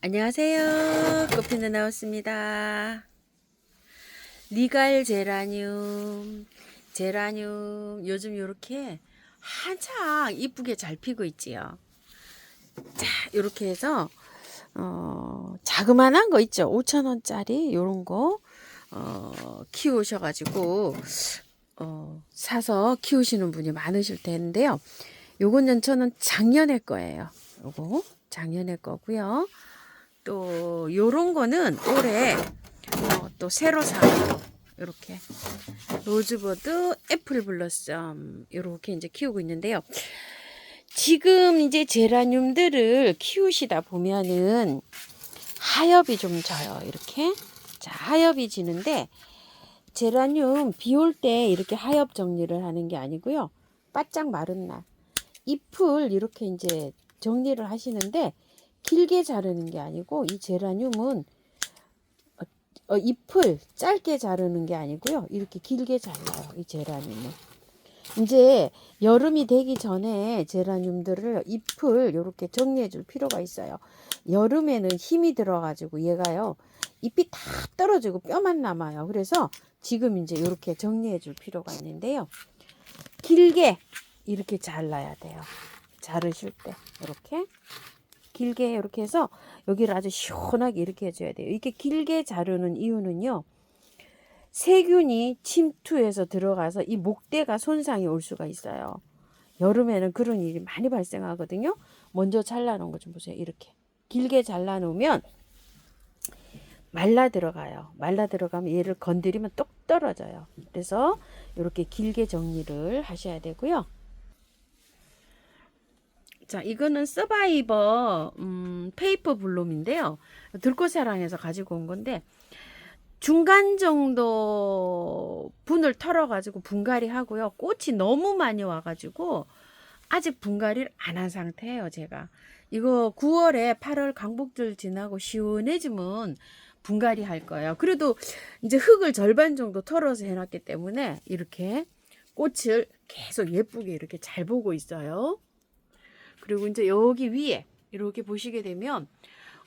안녕하세요. 꽃피는 나왔습니다. 리갈 제라늄, 제라늄 요즘 이렇게 한창 이쁘게 잘 피고 있지요. 자, 이렇게 해서 어, 자그만한 거 있죠. 5천 원짜리 요런 거 어, 키우셔 가지고 어, 사서 키우시는 분이 많으실 텐데요. 요거는 저는 작년에 거예요. 요거 작년에 거고요. 또 요런 거는 올해 어, 또 새로 산 이렇게 로즈버드 애플 블러썸 이렇게 이제 키우고 있는데요. 지금 이제 제라늄들을 키우시다 보면은 하엽이 좀 져요. 이렇게 자 하엽이 지는데 제라늄 비 올 때 이렇게 하엽 정리를 하는 게 아니고요. 바짝 마른 날 잎을 이렇게 이제 정리를 하시는데 길게 자르는 게 아니고 이 제라늄은 어, 어, 잎을 짧게 자르는 게 아니고요. 이렇게 길게 잘라요. 이 제라늄은. 이제 여름이 되기 전에 제라늄들을 잎을 이렇게 정리해 줄 필요가 있어요. 여름에는 힘이 들어 가지고 얘가요. 잎이 다 떨어지고 뼈만 남아요. 그래서 지금 이제 이렇게 정리해 줄 필요가 있는데요. 길게 이렇게 잘라야 돼요. 자르실 때 이렇게 길게 이렇게 해서 여기를 아주 시원하게 이렇게 해줘야 돼요. 이렇게 길게 자르는 이유는요. 세균이 침투해서 들어가서 이 목대가 손상이 올 수가 있어요. 여름에는 그런 일이 많이 발생하거든요. 먼저 잘라놓은 거 좀 보세요. 이렇게 길게 잘라놓으면 말라 들어가요. 말라 들어가면 얘를 건드리면 똑 떨어져요. 그래서 이렇게 길게 정리를 하셔야 되고요. 자, 이거는 서바이버 음, 페이퍼 블룸인데요. 들꽃사랑에서 가지고 온 건데 중간 정도 분을 털어가지고 분갈이 하고요. 꽃이 너무 많이 와가지고 아직 분갈이를 안 한 상태예요. 제가 이거 9월에 8월 강복절 지나고 시원해지면 분갈이 할 거예요. 그래도 이제 흙을 절반 정도 털어서 해놨기 때문에 이렇게 꽃을 계속 예쁘게 이렇게 잘 보고 있어요. 그리고 이제 여기 위에 이렇게 보시게 되면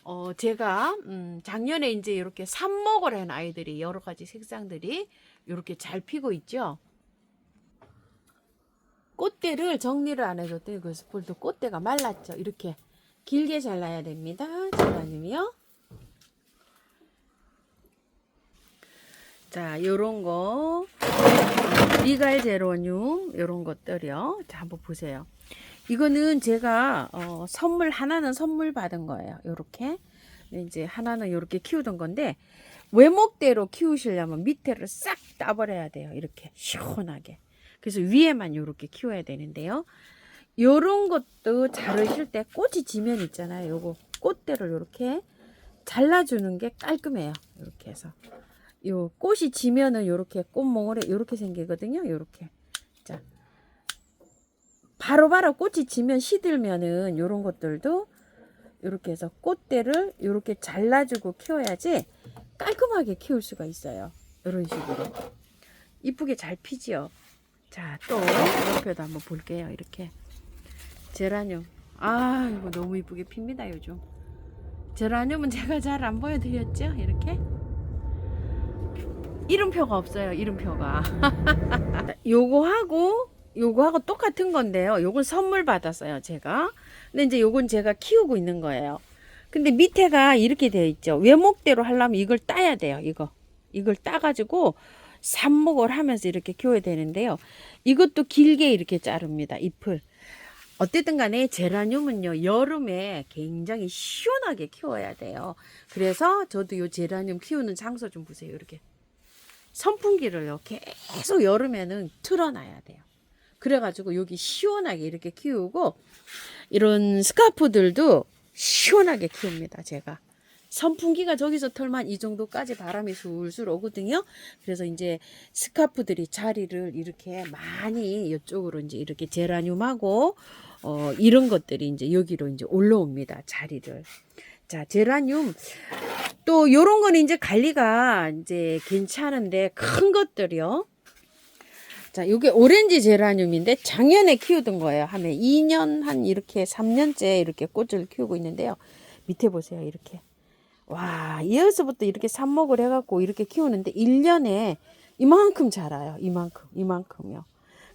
어 제가 음 작년에 이제 이렇게 삽목을 한 아이들이 여러 가지 색상들이 이렇게 잘 피고 있죠. 꽃대를 정리를 안 해줬더니 그래서 볼도 꽃대가 말랐죠. 이렇게 길게 잘라야 됩니다. 제라늄이요. 자, 요런 거 리갈 제로늄 요런 것들이요. 자, 한번 보세요. 이거는 제가 어, 선물 하나는 선물 받은 거예요. 요렇게 이제 하나는 요렇게 키우던 건데 외목대로 키우시려면 밑에를 싹 따버려야 돼요. 이렇게 시원하게. 그래서 위에만 요렇게 키워야 되는데요. 요런 것도 자르실 때 꽃이 지면 있잖아요. 요거 꽃대를 요렇게 잘라주는 게 깔끔해요. 이렇게 해서 요 꽃이 지면은 요렇게 꽃몽울에 요렇게 생기거든요. 요렇게 자 바로 바로 꽃이 지면 시들면은 요런 것들도 요렇게 해서 꽃대를 요렇게 잘라주고 키워야지 깔끔하게 키울 수가 있어요. 이런 식으로 이쁘게 잘 피지요. 자, 또 옆에도 한번 볼게요. 이렇게 제라늄. 아, 이거 너무 이쁘게 핍니다, 요즘. 제라늄은 제가 잘 안 보여드렸죠? 이렇게. 이름표가 없어요, 이름표가. 요거 하고, 요거하고 똑같은 건데요. 요건 선물 받았어요, 제가. 근데 이제 요건 제가 키우고 있는 거예요. 근데 밑에가 이렇게 되어 있죠. 외목대로 하려면 이걸 따야 돼요, 이거. 이걸 따가지고 삽목을 하면서 이렇게 키워야 되는데요. 이것도 길게 이렇게 자릅니다, 잎을. 어쨌든 간에 제라늄은요, 여름에 굉장히 시원하게 키워야 돼요. 그래서 저도 요 제라늄 키우는 장소 좀 보세요, 이렇게. 선풍기를요, 계속 여름에는 틀어놔야 돼요. 그래가지고 여기 시원하게 이렇게 키우고, 이런 스카프들도 시원하게 키웁니다, 제가. 선풍기가 저기서 털만 이 정도까지 바람이 술술 오거든요. 그래서 이제 스카프들이 자리를 이렇게 많이 이쪽으로 이제 이렇게 제라늄하고 어 이런 것들이 이제 여기로 이제 올라옵니다. 자리를. 자, 제라늄 또 요런 거는 이제 관리가 이제 괜찮은데 큰 것들이요. 자, 요게 오렌지 제라늄인데 작년에 키우던 거예요. 한 2년 한 이렇게 3년째 이렇게 꽃을 키우고 있는데요. 밑에 보세요. 이렇게. 와, 이어서부터 이렇게 삽목을 해갖고 이렇게 키우는데 1년에 이만큼 자라요. 이만큼, 이만큼요.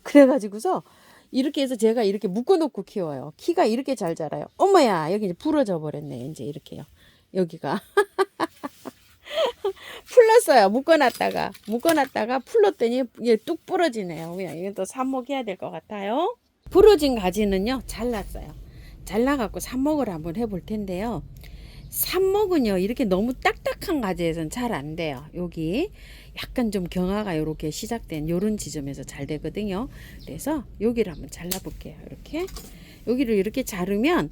그래가지고서 이렇게 해서 제가 이렇게 묶어놓고 키워요. 키가 이렇게 잘 자라요. 어머야, 여기 이제 부러져 버렸네. 이제 이렇게요. 여기가. 풀렀어요. 묶어놨다가. 묶어놨다가 풀렀더니 이게 뚝 부러지네요. 그냥 이건 또 삽목해야 될 것 같아요. 부러진 가지는요, 잘랐어요. 잘라갖고 삽목을 한번 해볼 텐데요. 삽목은요, 이렇게 너무 딱딱한 가지에선 잘 안 돼요. 여기 약간 좀 경화가 이렇게 시작된 요런 지점에서 잘 되거든요. 그래서 여기를 한번 잘라볼게요. 이렇게. 여기를 이렇게 자르면,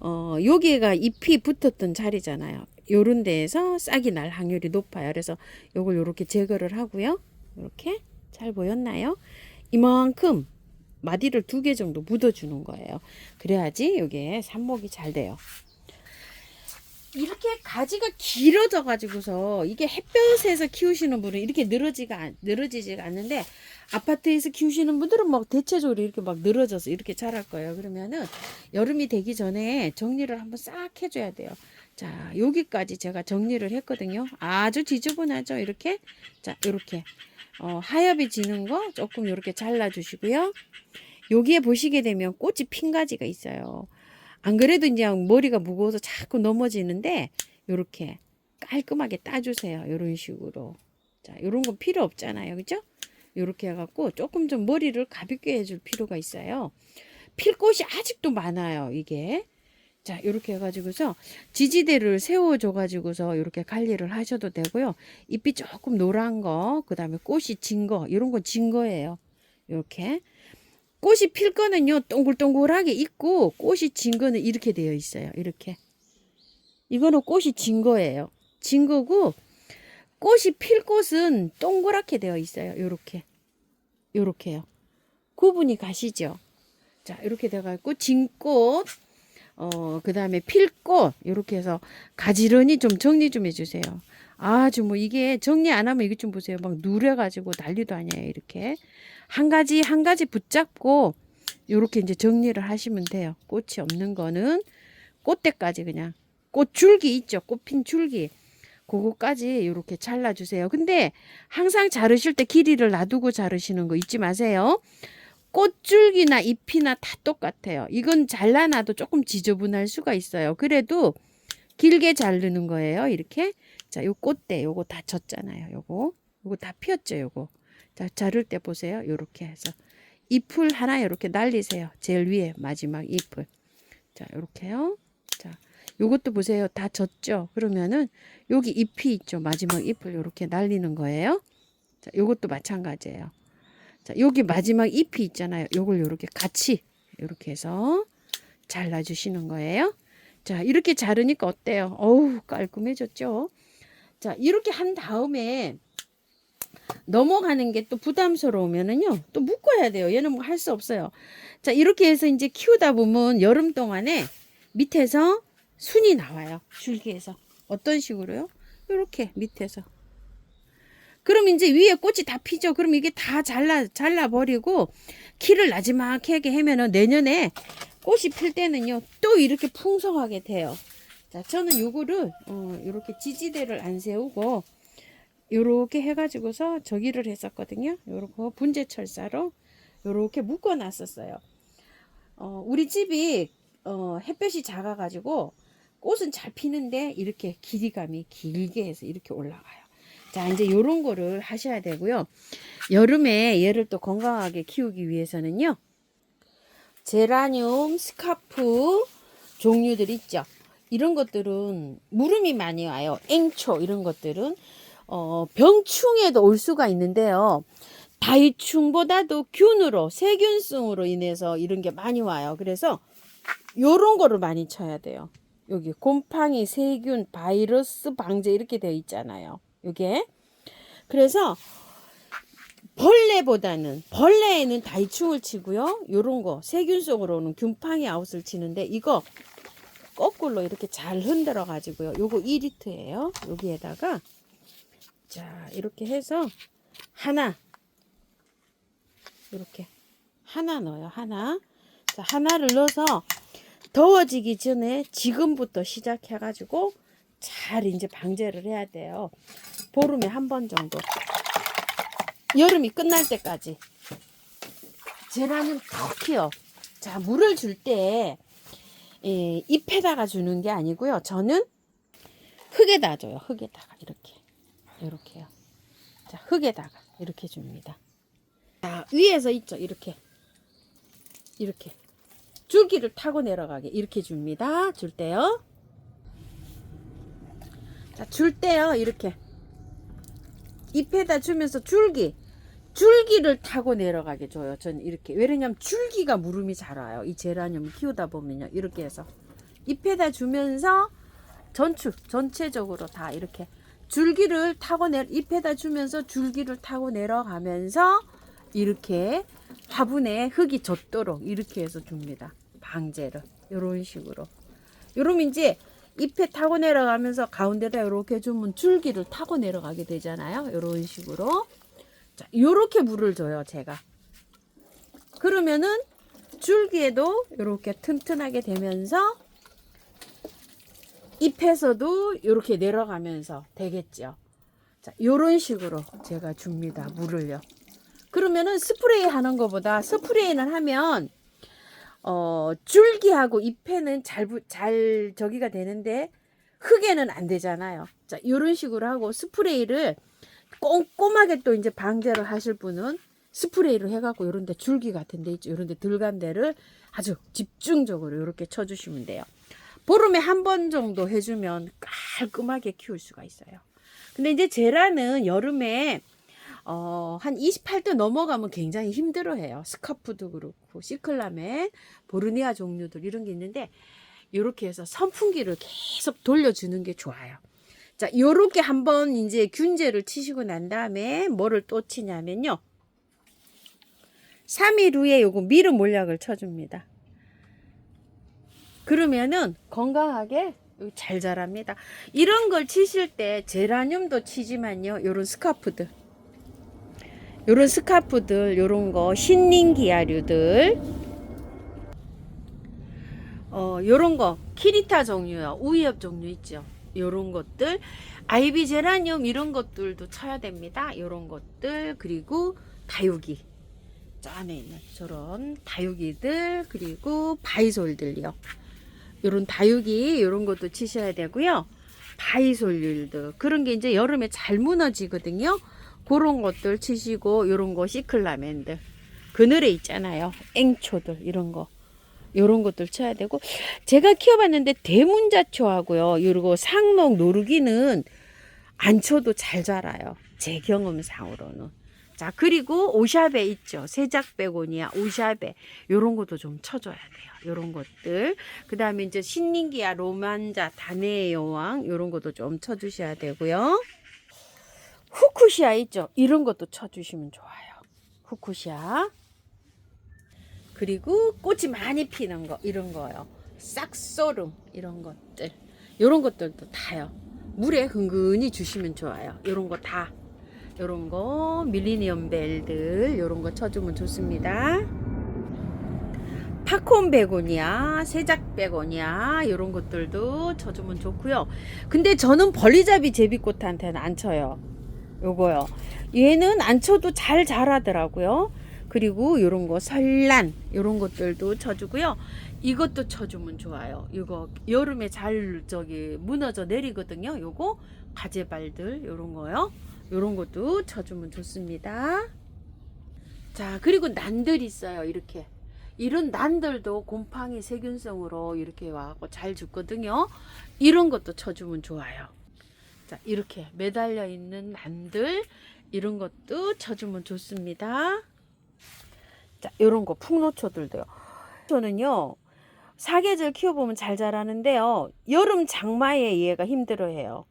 어, 여기가 잎이 붙었던 자리잖아요. 요런 데에서 싹이 날 확률이 높아요. 그래서 요걸 요렇게 제거를 하고요. 이렇게 잘 보였나요? 이만큼 마디를 두 개 정도 묻어주는 거예요. 그래야지 요게 삽목이 잘 돼요. 이렇게 가지가 길어져 가지고서 이게 햇볕에서 키우시는 분은 이렇게 늘어지가 않- 늘어지지가 않는데 아파트에서 키우시는 분들은 막 대체적으로 이렇게 막 늘어져서 이렇게 자랄 거예요. 그러면은 여름이 되기 전에 정리를 한번 싹 해줘야 돼요. 자 여기까지 제가 정리를 했거든요. 아주 지저분하죠. 이렇게 자 이렇게 어, 하엽이 지는 거 조금 이렇게 잘라주시고요. 여기에 보시게 되면 꽃이 핀 가지가 있어요. 안 그래도 이제 머리가 무거워서 자꾸 넘어지는데 요렇게 깔끔하게 따주세요. 요런 식으로. 자, 요런 건 필요 없잖아요. 그죠? 요렇게 해갖고 조금 좀 머리를 가볍게 해줄 필요가 있어요. 필 꽃이 아직도 많아요. 이게. 자, 요렇게 해가지고서 지지대를 세워줘가지고서 요렇게 관리를 하셔도 되고요. 잎이 조금 노란 거, 그 다음에 꽃이 진 거, 이런 건진 거예요. 요렇게. 꽃이 필 거는요 동글동글하게 있고 꽃이 진 거는 이렇게 되어 있어요. 이렇게. 이거는 꽃이 진 거예요. 진 거고 꽃이 필 꽃은 동그랗게 되어 있어요. 요렇게. 요렇게요. 구분이 가시죠? 자 이렇게 돼가지고 진꽃 어 그 다음에 필꽃 요렇게 해서 가지런히 좀 정리 좀 해주세요 아주 뭐 이게 정리 안 하면 이것 좀 보세요 막 누래가지고 난리도 아니에요 이렇게 한 가지 한 가지 붙잡고 요렇게 이제 정리를 하시면 돼요. 꽃이 없는 거는 꽃대까지 그냥 꽃 줄기 있죠. 꽃핀 줄기. 그거까지 요렇게 잘라 주세요. 근데 항상 자르실 때 길이를 놔두고 자르시는 거 잊지 마세요. 꽃줄기나 잎이나 다 똑같아요. 이건 잘라놔도 조금 지저분할 수가 있어요. 그래도 길게 자르는 거예요. 이렇게. 자, 요 꽃대 요거 다 졌잖아요. 요거. 요거 다 피었죠. 요거. 자, 자를 때 보세요. 요렇게 해서 잎을 하나 이렇게 날리세요. 제일 위에 마지막 잎을. 자, 요렇게요. 자, 요것도 보세요. 다 졌죠? 그러면은 여기 잎이 있죠. 마지막 잎을 요렇게 날리는 거예요. 자, 요것도 마찬가지예요. 자, 여기 마지막 잎이 있잖아요. 요걸 요렇게 같이 요렇게 해서 잘라 주시는 거예요. 자, 이렇게 자르니까 어때요? 어우, 깔끔해졌죠? 자, 이렇게 한 다음에 넘어가는 게 또 부담스러우면은요 또 묶어야 돼요 얘는 뭐 할 수 없어요 자 이렇게 해서 이제 키우다 보면 여름 동안에 밑에서 순이 나와요 줄기에서 어떤 식으로요 이렇게 밑에서 그럼 이제 위에 꽃이 다 피죠 그럼 이게 다 잘라 잘라 버리고 키를 나지막하게 하면은 내년에 꽃이 필 때는요 또 이렇게 풍성하게 돼요 자 저는 요거를 어, 이렇게 지지대를 안 세우고 요렇게 해가지고서 저기를 했었거든요. 요렇게 분재 철사로 요렇게 묶어 놨었어요. 어, 우리 집이 어, 햇볕이 작아가지고 꽃은 잘 피는데 이렇게 길이감이 길게 해서 이렇게 올라가요. 자, 이제 요런 거를 하셔야 되고요. 여름에 얘를 또 건강하게 키우기 위해서는요. 제라늄, 스카프 종류들 있죠. 이런 것들은 무름이 많이 와요. 앵초 이런 것들은 어, 병충해도 올 수가 있는데요. 다이충보다도 균으로 세균성으로 인해서 이런 게 많이 와요. 그래서 요런 거를 많이 쳐야 돼요. 여기 곰팡이, 세균, 바이러스 방제 이렇게 되어 있잖아요. 요게. 그래서 벌레보다는 벌레에는 다이충을 치고요. 요런 거 세균성으로는 균팡이 아웃을 치는데 이거 거꾸로 이렇게 잘 흔들어 가지고요. 요거 2리터예요. 여기에다가 자, 이렇게 해서 하나 이렇게 하나 넣어요. 하나. 자, 하나를 넣어서 더워지기 전에 지금부터 시작해 가지고 잘 이제 방제를 해야 돼요. 보름에 한 번 정도. 여름이 끝날 때까지. 제라늄 특히요. 자, 물을 줄 때, 예, 잎에다가 주는 게 아니고요. 저는 흙에다 줘요. 흙에다가. 이렇게. 이렇게요. 자, 흙에다가. 이렇게 줍니다. 자, 위에서 있죠. 이렇게. 이렇게. 줄기를 타고 내려가게. 이렇게 줍니다. 줄 때요. 자, 줄 때요. 이렇게. 잎에다 주면서 줄기. 줄기를 타고 내려가게 줘요. 저는 이렇게. 왜냐면 줄기가 무름이 잘 와요. 이 제라늄을 키우다 보면요. 이렇게 해서. 잎에다 주면서 전추, 전체적으로 다 이렇게. 줄기를 타고 내, 잎에다 주면서 줄기를 타고 내려가면서 이렇게 화분에 흙이 젖도록 이렇게 해서 줍니다. 방제를. 요런 식으로. 요러면 이제 잎에 타고 내려가면서 가운데다 이렇게 주면 줄기를 타고 내려가게 되잖아요. 요런 식으로. 자, 요렇게 물을 줘요, 제가. 그러면은 줄기에도 이렇게 튼튼하게 되면서 잎에서도 이렇게 내려가면서 되겠죠. 자, 요런 식으로 제가 줍니다. 물을요. 그러면은 스프레이 하는 것보다 스프레이는 하면 어, 줄기하고 잎에는 잘, 부- 잘 저기가 되는데 흙에는 안 되잖아요. 자, 요런 식으로 하고 스프레이를 꼼꼼하게 또 이제 방제를 하실 분은 스프레이를 해갖고 요런 데 줄기 같은 데 있죠. 요런 데 들어간 데를 아주 집중적으로 이렇게 쳐주시면 돼요. 보름에 한 번 정도 해주면 깔끔하게 키울 수가 있어요. 근데 이제 제라는 여름에 어, 한 28도 넘어가면 굉장히 힘들어해요. 스카프도 그렇고 시클라멘, 보르니아 종류들 이런 게 있는데 이렇게 해서 선풍기를 계속 돌려주는 게 좋아요. 자, 요렇게 한번 이제 균제를 치시고 난 다음에 뭐를 또 치냐면요. 3일 후에 요거 미르 몰약을 쳐줍니다. 그러면은 건강하게 잘 자랍니다. 이런 걸 치실 때 제라늄도 치지만요. 요런 스카프들. 요런 스카프들, 요런 거, 신닝기아류들. 어, 요런 거, 키리타 종류요. 우이엽 종류 있죠. 요런 것들. 아이비 제라늄 이런 것들도 쳐야 됩니다. 요런 것들. 그리고 다육이. 저 안에 있는 저런 다육이들. 그리고 바이솔들요. 요런 다육이 요런 것도 치셔야 되고요. 바이솔률들. 그런 게 이제 여름에 잘 무너지거든요. 그런 것들 치시고 요런 거 시클라멘들. 그늘에 있잖아요. 앵초들 이런 거. 요런 것들 쳐야 되고 제가 키워봤는데 대문자초하고요. 요리고 상록 노르기는 안 쳐도 잘 자라요. 제 경험상으로는. 자 그리고 오샤베 있죠. 세작베고니아 오샤베 요런 것도 좀 쳐줘야 돼요. 요런 것들. 그 다음에 이제 신nin기야 로만자 다네의 여왕 요런 것도 좀 쳐주셔야 되고요. 후쿠시아 있죠. 이런 것도 쳐주시면 좋아요. 후쿠시아. 그리고 꽃이 많이 피는 거 이런 거요. 싹소름 이런 것들. 이런 것들도 다요. 물에 흥근히 주시면 좋아요. 이런 거 다. 이런 거 밀리니엄 벨들 이런 거 쳐주면 좋습니다. 팝콘 베고니아, 세작 베고니아 이런 것들도 쳐주면 좋고요. 근데 저는 벌리잡이 제비꽃한테는 안 쳐요. 요거요. 얘는 안 쳐도 잘 자라더라고요. 그리고 요런 거 설란 요런 것들도 쳐주고요. 이것도 쳐주면 좋아요. 이거 여름에 잘 저기 무너져 내리거든요. 요거 가재발들 요런 거요. 요런 것도 쳐주면 좋습니다. 자 그리고 난들 있어요. 이렇게 이런 난들도 곰팡이 세균성으로 이렇게 와갖고 잘 죽거든요. 이런 것도 쳐주면 좋아요. 자 이렇게 매달려 있는 난들 이런 것도 쳐주면 좋습니다. 자, 요런 거 풍노초들도요. 저는요. 사계절 키워보면 잘 자라는데요. 여름 장마에 얘가 힘들어해요.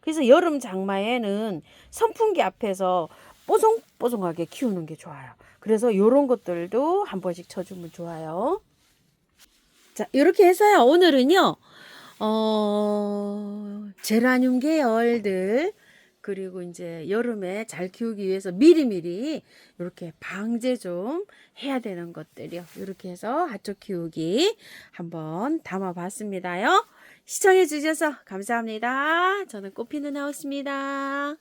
그래서 여름 장마에는 선풍기 앞에서 뽀송뽀송하게 키우는 게 좋아요. 그래서 요런 것들도 한 번씩 쳐주면 좋아요. 자, 이렇게 해서요. 오늘은요. 어, 제라늄 계열들 그리고 이제 여름에 잘 키우기 위해서 미리미리 이렇게 방제 좀 해야 되는 것들이요. 이렇게 해서 하초 키우기 한번 담아 봤습니다요. 시청해 주셔서 감사합니다. 저는 꽃피는 하우스입니다.